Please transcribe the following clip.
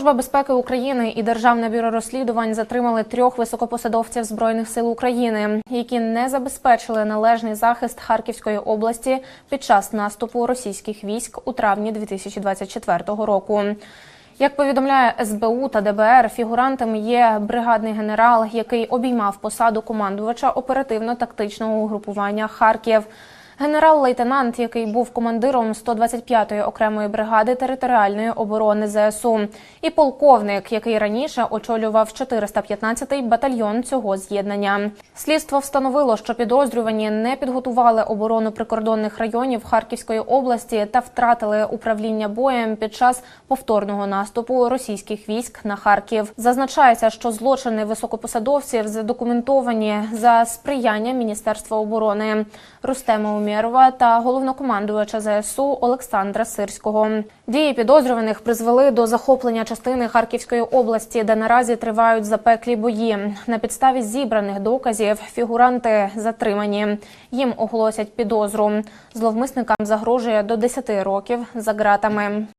Служба безпеки України і Державне бюро розслідувань затримали трьох високопосадовців збройних сил України, які не забезпечили належний захист Харківської області під час наступу російських військ у травні 2024 року. Як повідомляє СБУ та ДБР, фігурантами є бригадний генерал, який обіймав посаду командувача оперативно-тактичного угрупування Харків. Генерал-лейтенант, який був командиром 125-ї окремої бригади територіальної оборони ЗСУ, і полковник, який раніше очолював 415-й батальйон цього з'єднання. Слідство встановило, що підозрювані не підготували оборону прикордонних районів Харківської області та втратили управління боєм під час повторного наступу російських військ на Харків. Зазначається, що злочини високопосадовців задокументовані за сприяння Міністерства оборони Рустема Умєрова та головнокомандувача ЗСУ Олександра Сирського. Дії підозрюваних призвели до захоплення частини Харківської області, де наразі тривають запеклі бої. На підставі зібраних доказів фігуранти затримані. Їм оголосять підозру. Зловмисникам загрожує до 10 років за ґратами.